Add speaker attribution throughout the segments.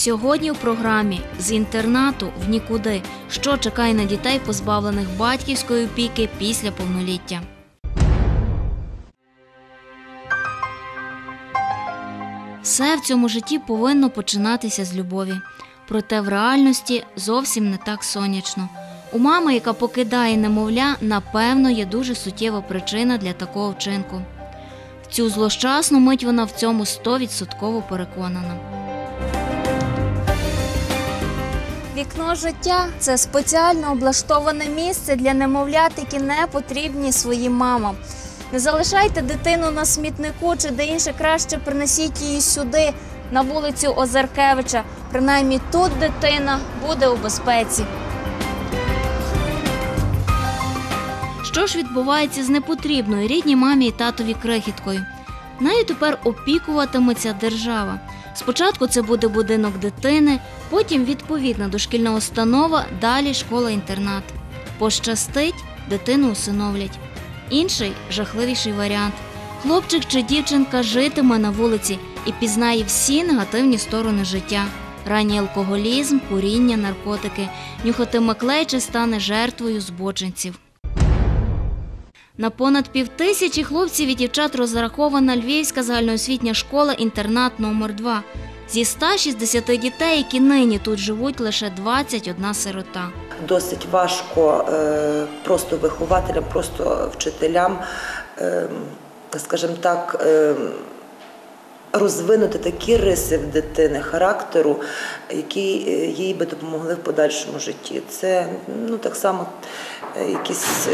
Speaker 1: Сьогодні в програмі з інтернату в нікуди, що чекає на дітей, позбавлених батьківської опіки після повноліття. Все в цьому житті повинно починатися з любові. Проте в реальності зовсім не так сонячно. У мами, яка покидає немовля, напевно, є дуже суттєва причина для такого вчинку. В цю злощасну мить вона в цьому стовідсотково переконана. Вікно життя це спеціально облаштоване місце для немовлят, які не потрібні своїм мамам. Не залишайте дитину на смітнику чи де інше краще принесіть її сюди, на вулицю Озаркевича. Принаймні тут дитина буде у безпеці. Що ж відбувається з непотрібною рідній мамі і татові крихіткою? Нею тепер опікуватиметься держава. Спочатку це буде будинок дитини, потім відповідна дошкільна установа, далі школа-інтернат. Пощастить, дитину усиновлять. Інший жахливіший варіант. Хлопчик чи дівчинка житиме на вулиці і пізнає всі негативні сторони життя. Ранній алкоголізм, куріння, наркотики, нюхатиме клей чи стане жертвою збочинців. На понад півтисячі хлопців і дівчат розрахована Львівська загальноосвітня школа-інтернат номер 2 Зі 160 дітей, які нині тут живуть, лише 21 сирота.
Speaker 2: Досить важко е, просто вихователям, просто вчителям, е, скажімо так, е, розвинути такі риси в дитини характеру, які їй би допомогли в подальшому житті. Це ну, так само якісь.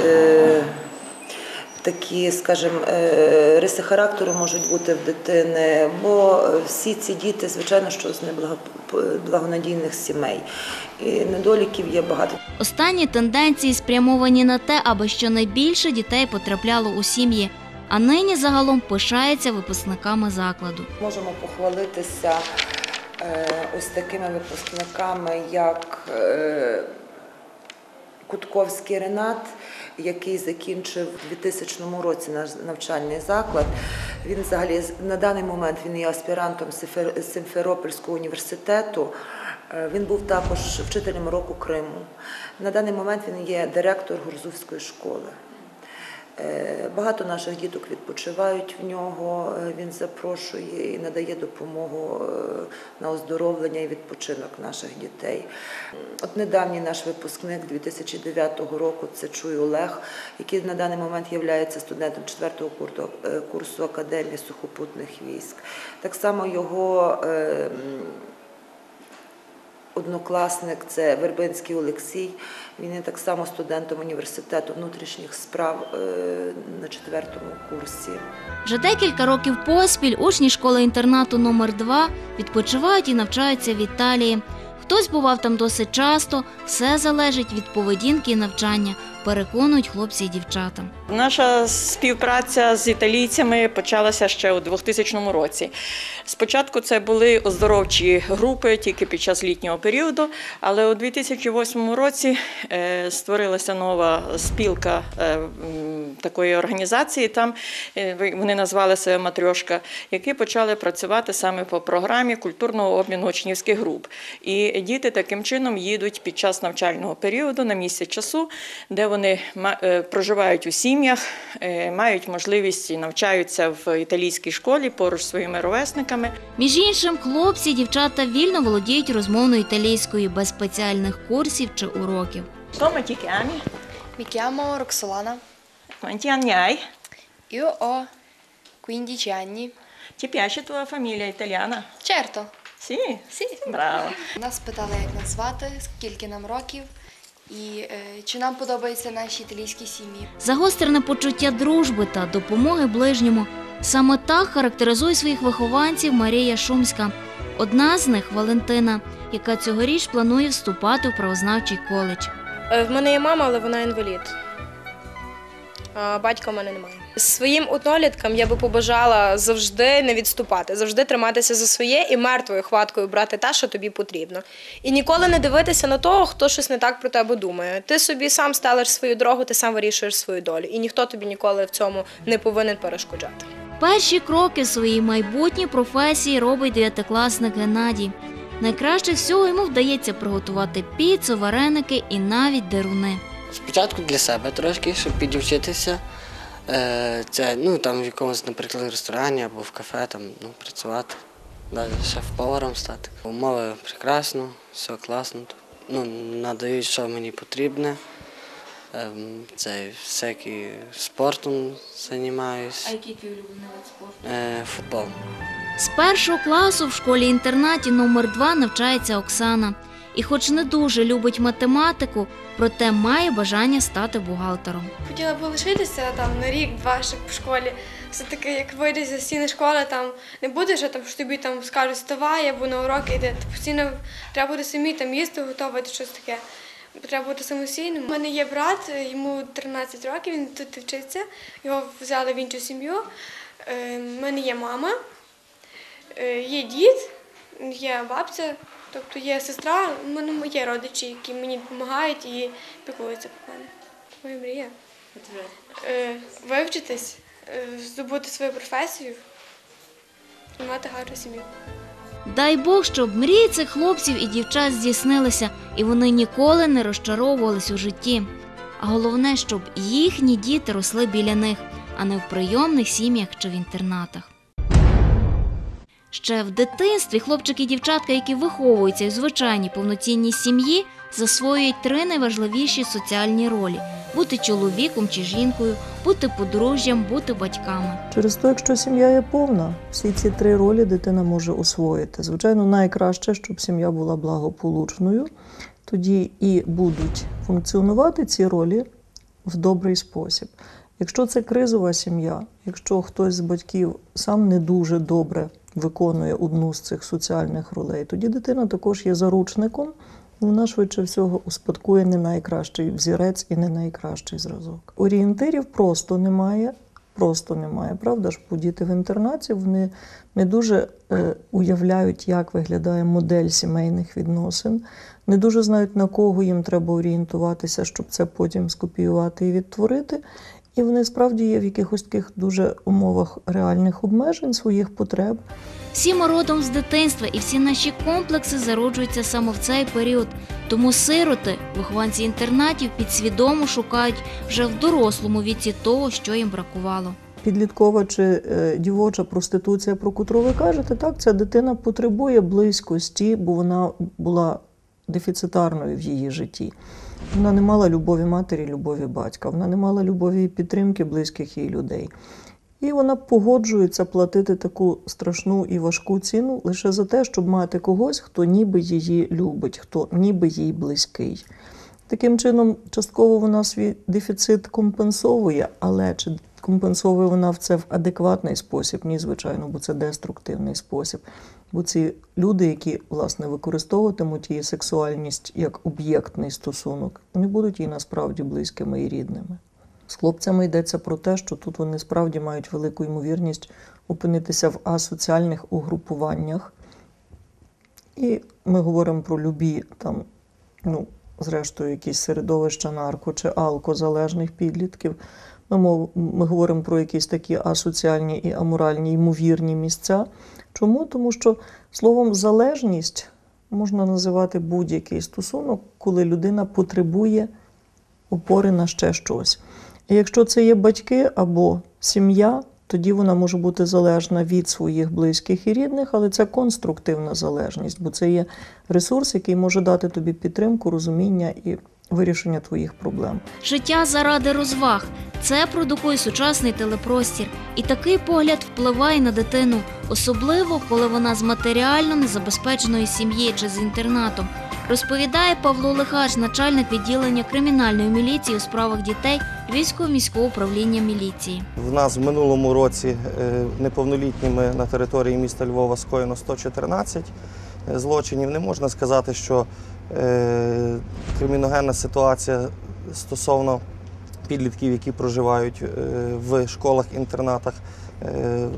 Speaker 2: Такі, скажімо, е, риси характеру можуть бути в дитини, бо всі ці діти, звичайно, що з неблагонадійних сімей. І недоліків є багато.
Speaker 1: Останні тенденції спрямовані на те, аби щонайбільше дітей потрапляло у сім'ї, а нині загалом пишається випускниками закладу.
Speaker 2: Можемо похвалитися е, ось такими випускниками, як е, Кутковський Ренат, який закінчив у 2000 році наш навчальний заклад. Він взагалі на даний момент він є аспірантом Симферопольського університету. Е, Він був також вчителем року Криму. На даний момент він є директор Гурзувської школи. Е, Багато наших діток відпочивають в нього. е, Він запрошує і надає допомогу е, на оздоровлення і відпочинок наших дітей. От недавній наш випускник 2009 року це Чуй Олег, який на даний момент є студентом 4-го курсу, Академії сухопутних військ. Так само його однокласник це Вербинський Олексій. Він є так само студентом університету внутрішніх справ е, на четвертому курсі.
Speaker 1: Вже декілька років поспіль учні школи-інтернату номер 2 відпочивають і навчаються в Італії. Хтось бував там досить часто, все залежить від поведінки і навчання, переконують хлопці і дівчата.
Speaker 3: Наша співпраця з італійцями почалася ще у 2000 році. Спочатку це були оздоровчі групи тільки під час літнього періоду, але у 2008 році е, створилася нова спілка е, такої організації. Там е, вони назвали себе Матрьошка, які почали працювати саме по програмі культурного обміну учнівських груп. І діти таким чином їдуть під час навчального періоду на місце часу, де вони ма- е, проживають у сім'ях, е, мають можливість і навчаються в італійській школі поруч зі своїми ровесниками.
Speaker 1: Між іншим, хлопці і дівчата вільно володіють розмовною італійською без спеціальних курсів чи уроків.
Speaker 3: Come ti chiami?
Speaker 4: Mi chiamo Roxolana,
Speaker 3: Quanti anni hai?
Speaker 4: io ho 15 anni.
Speaker 3: Ti piace tua famiglia italiana?
Speaker 4: Certo,
Speaker 3: Sì?
Speaker 4: sì.
Speaker 3: Bravo.
Speaker 4: Нас питали, як нас звати, скільки нам років і е, чи нам подобаються наші італійські сім'ї.
Speaker 1: Загострене почуття дружби та допомоги ближньому. Саме так характеризує своїх вихованців Марія Шумська. Одна з них Валентина, яка цьогоріч планує вступати в правознавчий коледж.
Speaker 5: Е, В мене є мама, але вона інвалід. А батька в мене немає. Своїм одноліткам я би побажала завжди не відступати, завжди триматися за своє і мертвою хваткою брати те, що тобі потрібно. І ніколи не дивитися на того, хто щось не так про тебе думає. Ти собі сам стелиш свою дорогу, ти сам вирішуєш свою долю. І ніхто тобі ніколи в цьому не повинен перешкоджати.
Speaker 1: Перші кроки своїй майбутній професії робить дев'ятикласник Геннадій. Найкраще всього йому вдається приготувати піцу, вареники і навіть деруни.
Speaker 6: Спочатку для себе трошки, щоб підівчитися. Е, Це, ну, там в якомусь, наприклад, ресторані або в кафе там, ну, працювати, далі шеф-поваром стати. Умови прекрасно, все класно. Ну, надають, що мені потрібне. Ем, Це всякий спортом займаюся.
Speaker 1: який твій улюблений вид спорту?
Speaker 6: Е, Футбол.
Speaker 1: З першого класу в школі-інтернаті номер 2 навчається Оксана. І хоч не дуже любить математику, проте має бажання стати бухгалтером.
Speaker 7: Хотіла б лишитися там на рік-два, щоб в школі. Все-таки, як вийдеш за стіни школи, там не буде, що там що тобі там скажуть вставай або на уроки. Ти постійно треба буде самі там їсти, готувати щось таке. Треба бути самостійним. У мене є брат, йому 13 років, він тут вчиться, його взяли в іншу сім'ю. Е, У мене є мама, е, є дід, є бабця, тобто є сестра, у мене є родичі, які мені допомагають і піклуються про мене. Моя мрія. Е, Вивчитись, е, здобути свою професію і мати гарну сім'ю.
Speaker 1: Дай Бог, щоб мрії цих хлопців і дівчат здійснилися, і вони ніколи не розчаровувались у житті. А головне, щоб їхні діти росли біля них, а не в прийомних сім'ях чи в інтернатах. Ще в дитинстві хлопчики і дівчатка, які виховуються в звичайній повноцінній сім'ї, засвоюють три найважливіші соціальні ролі: бути чоловіком чи жінкою, бути подружжям, бути батьками.
Speaker 8: Через те, якщо сім'я є повна, всі ці три ролі дитина може освоїти. Звичайно, найкраще, щоб сім'я була благополучною, тоді і будуть функціонувати ці ролі в добрий спосіб. Якщо це кризова сім'я, якщо хтось з батьків сам не дуже добре виконує одну з цих соціальних ролей, тоді дитина також є заручником, вона швидше всього успадкує не найкращий взірець і не найкращий зразок. Орієнтирів просто немає. Просто немає, правда ж? Бо діти в інтернаті вони не дуже е, уявляють, як виглядає модель сімейних відносин, не дуже знають, на кого їм треба орієнтуватися, щоб це потім скопіювати і відтворити. І вони справді є в якихось таких дуже умовах реальних обмежень своїх потреб.
Speaker 1: Всі ми родом з дитинства, і всі наші комплекси зароджуються саме в цей період. Тому сироти, вихованці інтернатів, підсвідомо шукають вже в дорослому віці того, що їм бракувало.
Speaker 8: Підліткова чи е, дівоча проституція, про котру ви кажете, так, ця дитина потребує близькості, бо вона була дефіцитарною в її житті. Вона не мала любові матері, любові батька, вона не мала любові і підтримки близьких їй людей. І вона погоджується платити таку страшну і важку ціну лише за те, щоб мати когось, хто ніби її любить, хто ніби їй близький. Таким чином, частково вона свій дефіцит компенсовує, але чи компенсовує вона в це в адекватний спосіб? Ні, звичайно, бо це деструктивний спосіб. Бо ці люди, які власне використовуватимуть її сексуальність як об'єктний стосунок, вони будуть їй насправді близькими і рідними. З хлопцями йдеться про те, що тут вони справді мають велику ймовірність опинитися в асоціальних угрупуваннях. І ми говоримо про любі там, ну, зрештою, якісь середовища нарко чи алкозалежних підлітків. Ми, мов, ми говоримо про якісь такі асоціальні і аморальні ймовірні місця. Чому? Тому що словом залежність можна називати будь-який стосунок, коли людина потребує опори на ще щось. І якщо це є батьки або сім'я, тоді вона може бути залежна від своїх близьких і рідних, але це конструктивна залежність, бо це є ресурс, який може дати тобі підтримку, розуміння і вирішення твоїх проблем.
Speaker 1: Життя заради розваг це продукує сучасний телепростір, і такий погляд впливає на дитину, особливо коли вона з матеріально незабезпеченої сім'ї чи з інтернатом. Розповідає Павло Лихач, начальник відділення кримінальної міліції у справах дітей Львівського міського управління міліції.
Speaker 9: В нас в минулому році е, неповнолітніми на території міста Львова скоєно 114 злочинів. Не можна сказати, що е, криміногенна ситуація стосовно підлітків, які проживають е, в школах-інтернатах, е,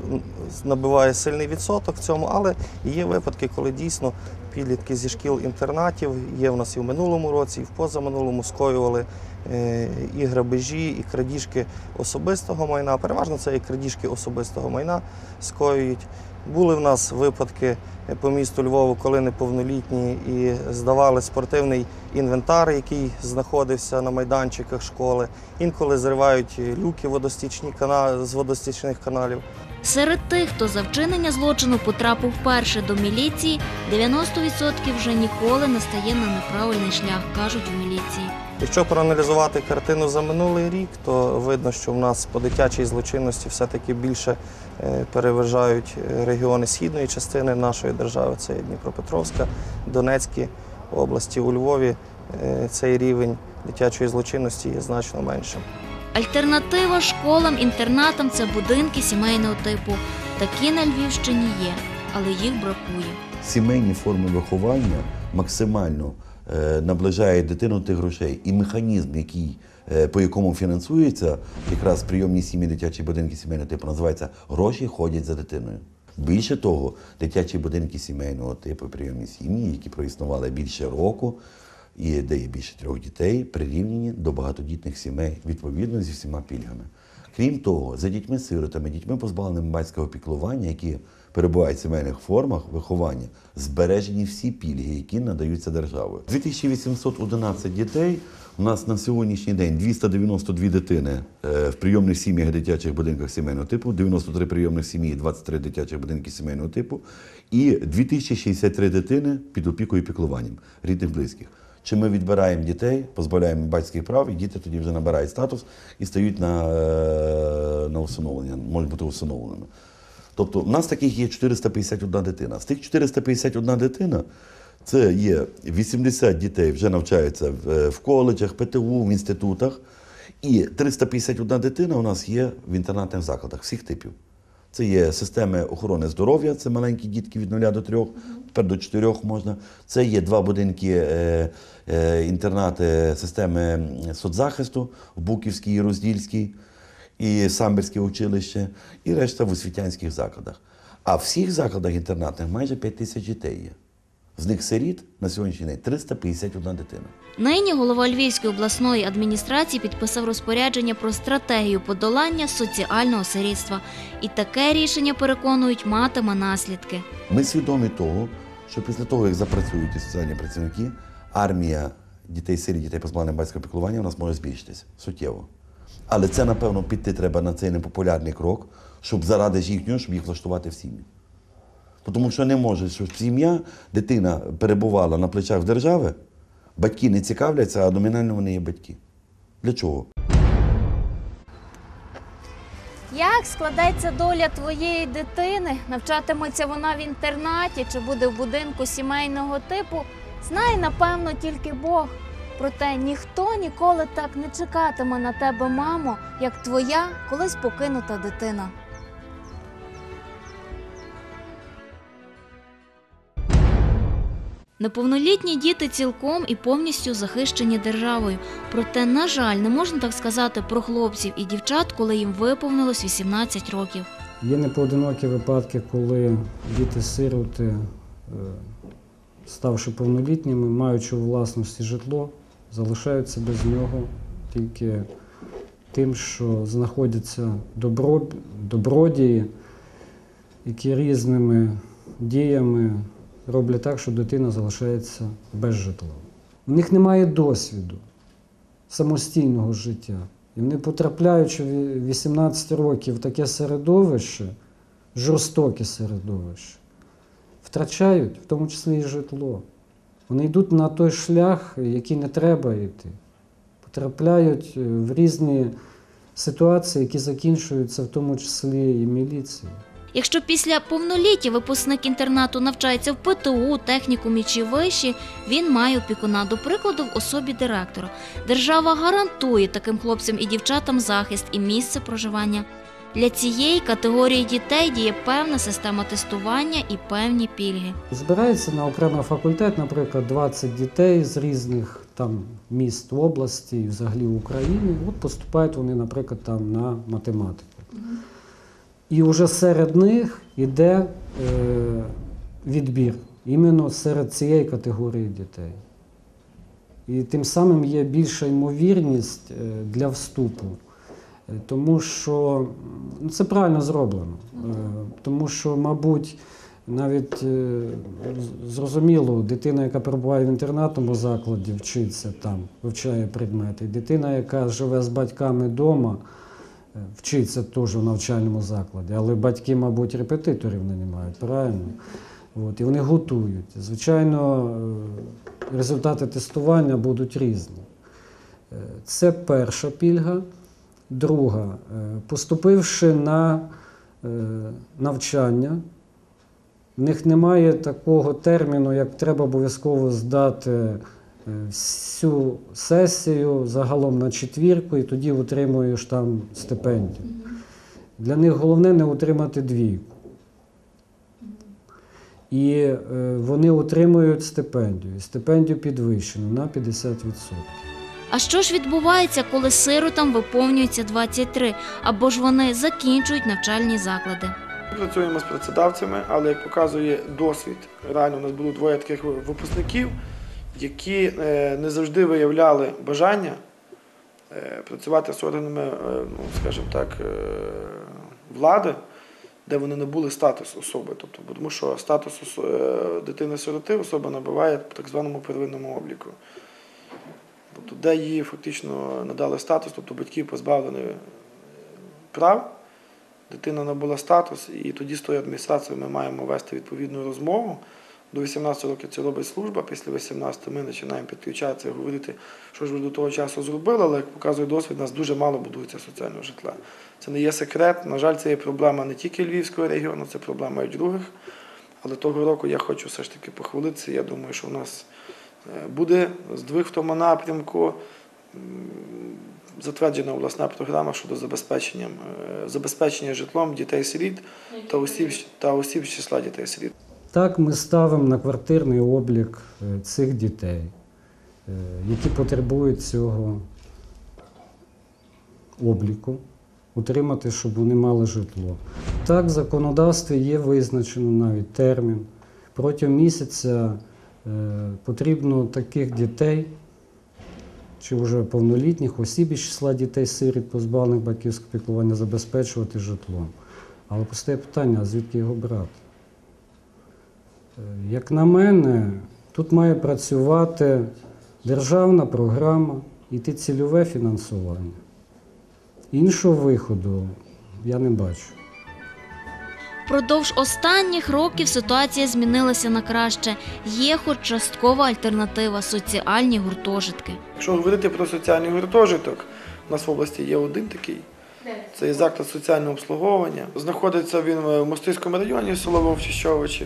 Speaker 9: набиває сильний відсоток в цьому, але є випадки, коли дійсно підлітки зі шкіл-інтернатів є в нас і в минулому році, і в позаминулому скоювали е, і грабежі, і крадіжки особистого майна. Переважно це і крадіжки особистого майна скоюють. Були в нас випадки по місту Львову, коли неповнолітні і здавали спортивний інвентар, який знаходився на майданчиках школи. Інколи зривають люки водостічні з водостічних каналів.
Speaker 1: Серед тих, хто за вчинення злочину потрапив вперше до міліції, 90% вже ніколи не стає на неправильний шлях, кажуть у міліції.
Speaker 9: Якщо проаналізувати картину за минулий рік, то видно, що в нас по дитячій злочинності все-таки більше е, переважають е, регіони східної частини нашої держави, це Дніпропетровська, Донецькі області. У Львові е, цей рівень дитячої злочинності є значно меншим.
Speaker 1: Альтернатива школам-інтернатам це будинки сімейного типу. Такі на Львівщині є, але їх бракує.
Speaker 10: сімейні форми виховання максимально е, наближає дитину тих грошей. І механізм, який, е, по якому фінансується якраз прийомні сім'ї, дитячі будинки сімейного типу, називається Гроші ходять за дитиною. Більше того, дитячі будинки сімейного типу, прийомні сім'ї, які проіснували більше року, і де є більше трьох дітей, прирівняні до багатодітних сімей відповідно зі всіма пільгами. Крім того, за дітьми-сиротами, дітьми позбавленими батьківського піклування, які перебувають в сімейних формах виховання, збережені всі пільги, які надаються державою. 2811 дітей. У нас на сьогоднішній день 292 дитини е, в прийомних сім'ях дитячих будинках сімейного типу, 93 прийомних сім'ї, 23 дитячих будинки сімейного типу і 2063 дитини під опікою і піклуванням рідних близьких. Чи ми відбираємо дітей, позбавляємо батьківських прав, і діти тоді вже набирають статус і стають на, е, на усиновлення, можуть бути усиновленими. Тобто, в нас таких є 451 дитина. З тих 451 дитина це є 80 дітей вже навчаються в, е, в коледжах, ПТУ, в інститутах. І 351 дитина у нас є в інтернатних закладах всіх типів. Це є системи охорони здоров'я, це маленькі дітки від 0 до 3, тепер до 4 можна. Це є два будинки е, е, інтернати системи соцзахисту в Буківській і Роздільській, і Самбірське училище, і решта в освітянських закладах. А в всіх закладах інтернатних майже 5 тисяч дітей є. З них сиріт на сьогоднішній день 351 дитина.
Speaker 1: Нині голова Львівської обласної адміністрації підписав розпорядження про стратегію подолання соціального сирітства. І таке рішення, переконують, матиме наслідки.
Speaker 10: Ми свідомі того, що після того, як запрацюють ті соціальні працівники, армія дітей сирі, дітей позбавлених батьківського піклування у нас може збільшитися суттєво. Але це, напевно, піти треба на цей непопулярний крок, щоб заради їхнього, щоб їх влаштувати в сім'ї. Тому що не може, щоб сім'я, дитина перебувала на плечах держави, батьки не цікавляться, а номінально вони є батьки. Для чого?
Speaker 1: Як складеться доля твоєї дитини? Навчатиметься вона в інтернаті чи буде в будинку сімейного типу? Знає, напевно, тільки Бог. Проте ніхто ніколи так не чекатиме на тебе, мамо, як твоя колись покинута дитина. Неповнолітні діти цілком і повністю захищені державою. Проте, на жаль, не можна так сказати про хлопців і дівчат, коли їм виповнилось 18 років.
Speaker 11: Є непоодинокі випадки, коли діти-сироти, е, ставши повнолітніми, маючи у власності житло, залишаються без нього тільки тим, що знаходяться добро, добродії, які різними діями роблять так, що дитина залишається без житла. У них немає досвіду самостійного життя. І вони, потрапляючи в 18 років в таке середовище, жорстоке середовище, втрачають, в тому числі і житло. Вони йдуть на той шлях, який не треба йти. Потрапляють е, в різні ситуації, які закінчуються в тому числі і міліцією.
Speaker 1: Якщо після повноліття випускник інтернату навчається в ПТУ, технікумі чи виші, він має опікуна, до прикладу, в особі директора. Держава гарантує таким хлопцям і дівчатам захист і місце проживання. Для цієї категорії дітей діє певна система тестування і певні пільги.
Speaker 11: Збирається на окремий факультет, наприклад, 20 дітей з різних там міст області і взагалі України. От поступають вони, наприклад, там на математику. І вже серед них йде е, відбір іменно серед цієї категорії дітей. І тим самим є більша ймовірність е, для вступу. Е, Тому що ну, це правильно зроблено. Е, Тому що, мабуть, навіть зрозуміло, дитина, яка перебуває в інтернатному закладі, вчиться там, вивчає предмети. Дитина, яка живе з батьками вдома, вчиться теж в навчальному закладі. Але батьки, мабуть, репетиторів не мають, правильно? От, і вони готують. Звичайно, е, результати тестування будуть різні. Е, Це перша пільга. Друга, е, поступивши на е, навчання, в них немає такого терміну, як треба обов'язково здати е, всю сесію загалом на четвірку, і тоді отримуєш там стипендію. Для них головне не отримати двійку. І е, вони отримують стипендію. Стипендію підвищену на 50%.
Speaker 1: А що ж відбувається, коли сиротам виповнюється 23, або ж вони закінчують навчальні заклади?
Speaker 12: Ми Працюємо з працедавцями, але як показує досвід, реально у нас було двоє таких випускників, які е, не завжди виявляли бажання е, працювати з органами, е, ну, скажімо так, влади, де вони не були статус особи. Тобто, тому що статус дитини-сироти особа набуває по так званому первинному обліку. Тобто, де їй фактично надали статус, тобто батьки позбавлені прав, дитина набула статус, і тоді з тою адміністрацією ми маємо вести відповідну розмову. До 18 років це робить служба, після 18 ми починаємо підключатися і говорити, що ж ви до того часу зробили, але як показує досвід, у нас дуже мало будується соціального житла. Це не є секрет. На жаль, це є проблема не тільки Львівського регіону, це проблема і других. Але того року я хочу все ж таки похвалитися. Я думаю, що в нас е, буде здвиг в тому напрямку. Затверджена обласна програма щодо забезпечення, е, забезпечення житлом дітей-сиріт та осіб, та осіб з числа дітей-сиріт.
Speaker 11: Так ми ставимо на квартирний облік е, цих дітей, е, які потребують цього обліку, утримати, щоб вони мали житло. Так, в законодавстві є визначено навіть термін. Протягом місяця е, потрібно таких дітей, чи вже повнолітніх осіб із числа дітей-сиріт, позбавлених батьківського піклування, забезпечувати житлом. Але постає питання, а звідки його брати? Як на мене, тут має працювати державна програма, і іти цільове фінансування. Іншого виходу я не бачу.
Speaker 1: Впродовж останніх років ситуація змінилася на краще. Є хоч часткова альтернатива соціальні гуртожитки.
Speaker 12: Якщо говорити про соціальний гуртожиток, у нас в області є один такий. Це є заклад соціального обслуговування. Знаходиться він в Мостиському районі, село Вовчищович. Е,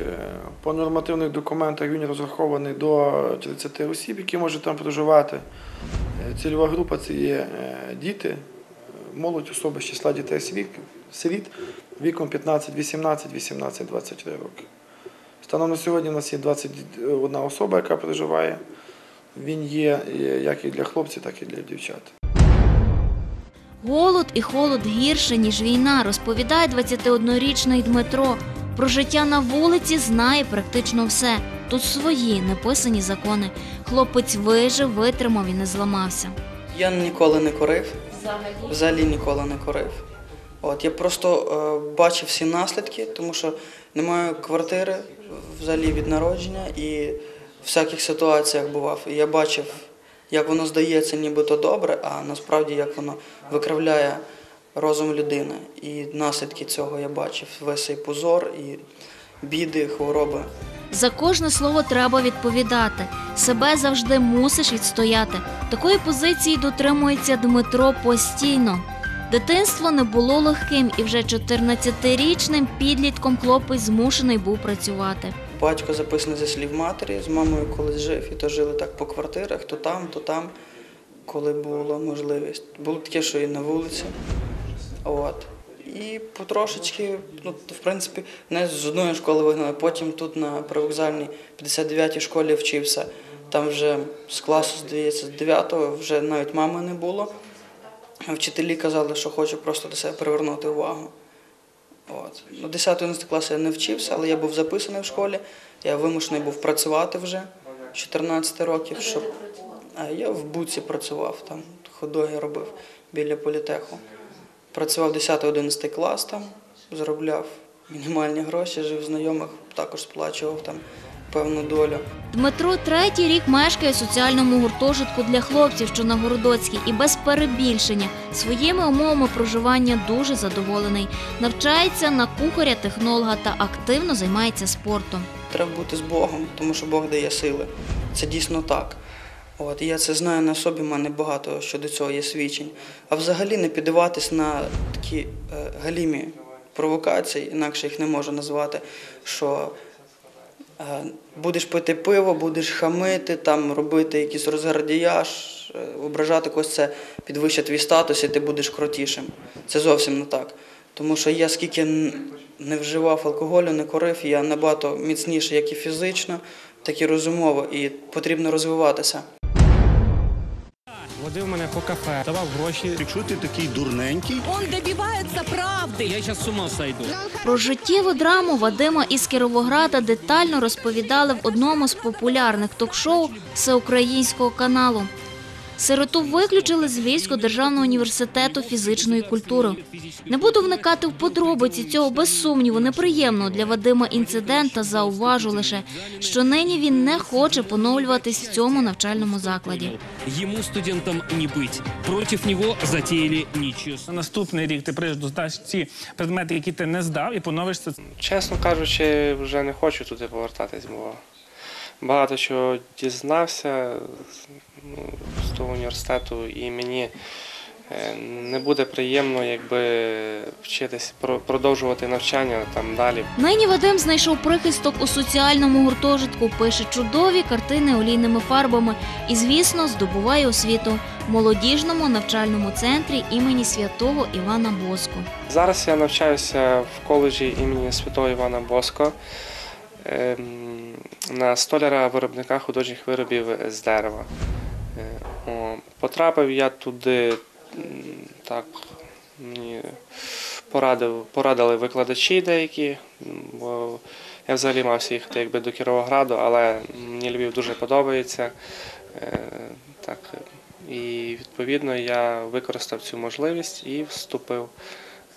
Speaker 12: По нормативних документах він розрахований до 30 осіб, які можуть там проживати. Е, Цільова група це є е, діти, е, молодь особи з числа дітей сиріт віком 15, 18, 18, 23 роки. Станом на сьогодні у нас є 21 особа, яка проживає. Він є як і для хлопців, так і для дівчат.
Speaker 1: Голод і холод гірше, ніж війна, розповідає 21-річний Дмитро. Про життя на вулиці знає практично все. Тут свої неписані закони. Хлопець вижив, витримав і не зламався.
Speaker 13: Я ніколи не курив. Взагалі ніколи не курив. От, я просто е, бачив всі наслідки, тому що не маю квартири взагалі від народження і в всяких ситуаціях бував. І я бачив, як воно здається нібито добре, а насправді як воно викривляє розум людини. І наслідки цього я бачив. Весь цей позор і біди, хвороби.
Speaker 1: За кожне слово треба відповідати. Себе завжди мусиш відстояти. Такої позиції дотримується Дмитро постійно. Дитинство не було легким, і вже 14-річним підлітком хлопець змушений був працювати.
Speaker 13: Батько записаний зі слів матері, з мамою колись жив, і то жили так по квартирах, то там, то там, коли була можливість. Було таке, що і на вулиці. От. І потрошечки, ну, в принципі, мене з одної школи вигнали, потім тут на привокзальній 59-й школі вчився. Там вже з класу, здається, з 9-го вже навіть мами не було. Вчителі казали, що хочу просто до себе привернути увагу. От. Ну, 10-11 клас я не вчився, але я був записаний в школі. Я вимушений був працювати вже з 14 років, щоб А я в буці працював там, ходоги робив біля політеху. Працював 10-11 клас там, заробляв мінімальні гроші, жив знайомих, також сплачував там певну долю.
Speaker 1: Дмитро третій рік мешкає у соціальному гуртожитку для хлопців, що на Городоцькій, і без перебільшення своїми умовами проживання дуже задоволений. Навчається на кухаря, технолога та активно займається спортом.
Speaker 13: Треба бути з Богом, тому що Бог дає сили. Це дійсно так. От, я це знаю на собі, в мене багато щодо цього є свідчень. А взагалі не піддаватись на такі е, галімі провокації, інакше їх не можу назвати, що будеш пити пиво, будеш хамити, там, робити якийсь розгардіяж, е, ображати когось, це підвищить твій статус і ти будеш крутішим. Це зовсім не так. Тому що я скільки не вживав алкоголю, не корив, я набагато міцніший як і фізично, так і розумово, і потрібно розвиватися.
Speaker 14: Водив мене по кафе, давав гроші.
Speaker 15: Якщо ти такий дурненький,
Speaker 16: Он добивається правди.
Speaker 14: Я зараз з ума сойду.
Speaker 1: Про життєву драму Вадима із Кіровограда детально розповідали в одному з популярних ток-шоу всеукраїнського каналу. Сироту виключили з Львівського державного університету фізичної культури. Не буду вникати в подробиці цього без сумніву неприємного для Вадима інцидента. Зауважу лише, що нині він не хоче поновлюватись в цьому навчальному закладі.
Speaker 14: Йому студентом не бить. Проти нього затіяли нічого.
Speaker 17: Наступний рік ти прийдеш, здаш ці предмети, які ти не здав, і поновишся. Чесно кажучи, вже не хочу туди повертатись, бо багато чого дізнався ну, з університету, і мені е, не буде приємно, якби вчитись про- продовжувати навчання там далі.
Speaker 1: Нині Вадим знайшов прихисток у соціальному гуртожитку, пише чудові картини олійними фарбами і, звісно, здобуває освіту в молодіжному навчальному центрі імені святого Івана Боско.
Speaker 17: Зараз я навчаюся в коледжі імені Святого Івана Боско ем, на столяра виробника художніх виробів з дерева. Потрапив я туди, так, мені порадив, порадили викладачі деякі, бо я взагалі мався їхати якби до Кіровограду, але мені Львів дуже подобається. Е, Так, і відповідно я використав цю можливість і вступив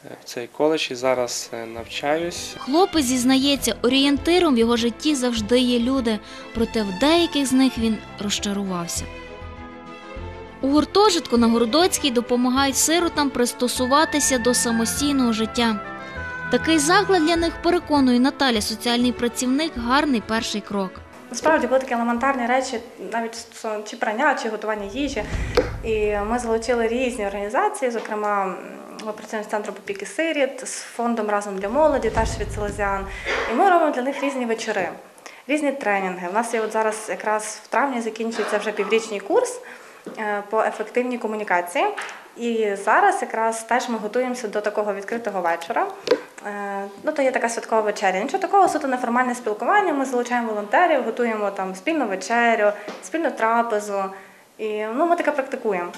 Speaker 17: е, в цей коледж і зараз е, навчаюсь.
Speaker 1: Хлопець зізнається, орієнтиром в його житті завжди є люди, проте в деяких з них він розчарувався. У гуртожитку на Городоцькій допомагають сиротам пристосуватися до самостійного життя. Такий заклад для них переконує Наталя, соціальний працівник, гарний перший крок.
Speaker 18: Насправді були такі елементарні речі, навіть чи прання, чи готування їжі. І ми залучили різні організації, зокрема, ми працюємо з центром опіки сиріт, з фондом разом для молоді, теж від селезян. І ми робимо для них різні вечори, різні тренінги. У нас є от зараз якраз в травні закінчується вже піврічний курс по ефективній комунікації. І зараз якраз теж ми готуємося до такого відкритого вечора. Е, Ну, то є така святкова вечеря. Нічого такого, суто неформальне спілкування. Ми залучаємо волонтерів, готуємо там спільну вечерю, спільну трапезу. І ну, ми таке практикуємо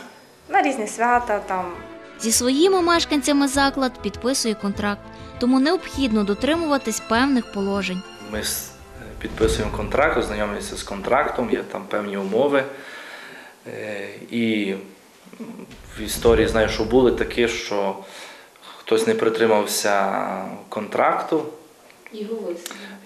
Speaker 18: на різні свята. Там.
Speaker 1: Зі своїми мешканцями заклад підписує контракт, тому необхідно дотримуватись певних положень.
Speaker 19: Ми підписуємо контракт, ознайомлюємося з контрактом, є там певні умови. Е, І в історії знаю, що були такі, що хтось не притримався контракту,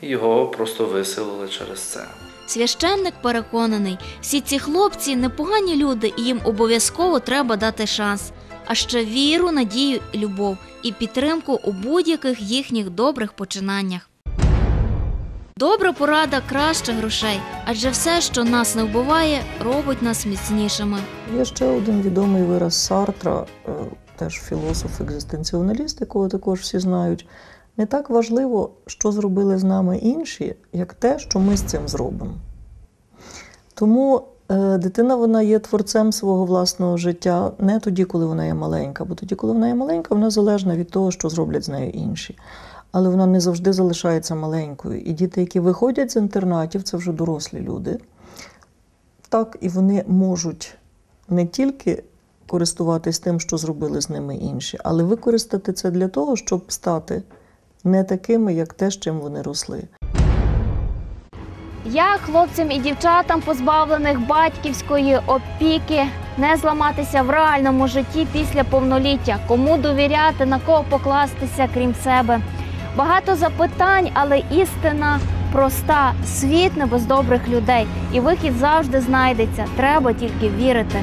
Speaker 19: і його просто виселили через це.
Speaker 1: Священник переконаний, всі ці хлопці непогані люди, і їм обов'язково треба дати шанс. А ще віру, надію, любов і підтримку у будь-яких їхніх добрих починаннях. Добра порада краще грошей, адже все, що нас не вбиває, робить нас міцнішими.
Speaker 8: Є ще один відомий вираз Сартра, е, теж філософ-екзистенціоналіст, якого також всі знають. Не так важливо, що зробили з нами інші, як те, що ми з цим зробимо. Тому е, дитина вона є творцем свого власного життя не тоді, коли вона є маленька, бо тоді, коли вона є маленька, вона залежна від того, що зроблять з нею інші. Але вона не завжди залишається маленькою. І діти, які виходять з інтернатів, це вже дорослі люди. Так, і вони можуть не тільки користуватись тим, що зробили з ними інші, але використати це для того, щоб стати не такими, як те, з чим вони росли.
Speaker 1: Як хлопцям і дівчатам, позбавлених батьківської опіки, не зламатися в реальному житті після повноліття, кому довіряти, на кого покластися, крім себе. Багато запитань, але істина проста: світ не без добрих людей, і вихід завжди знайдеться. Треба тільки вірити.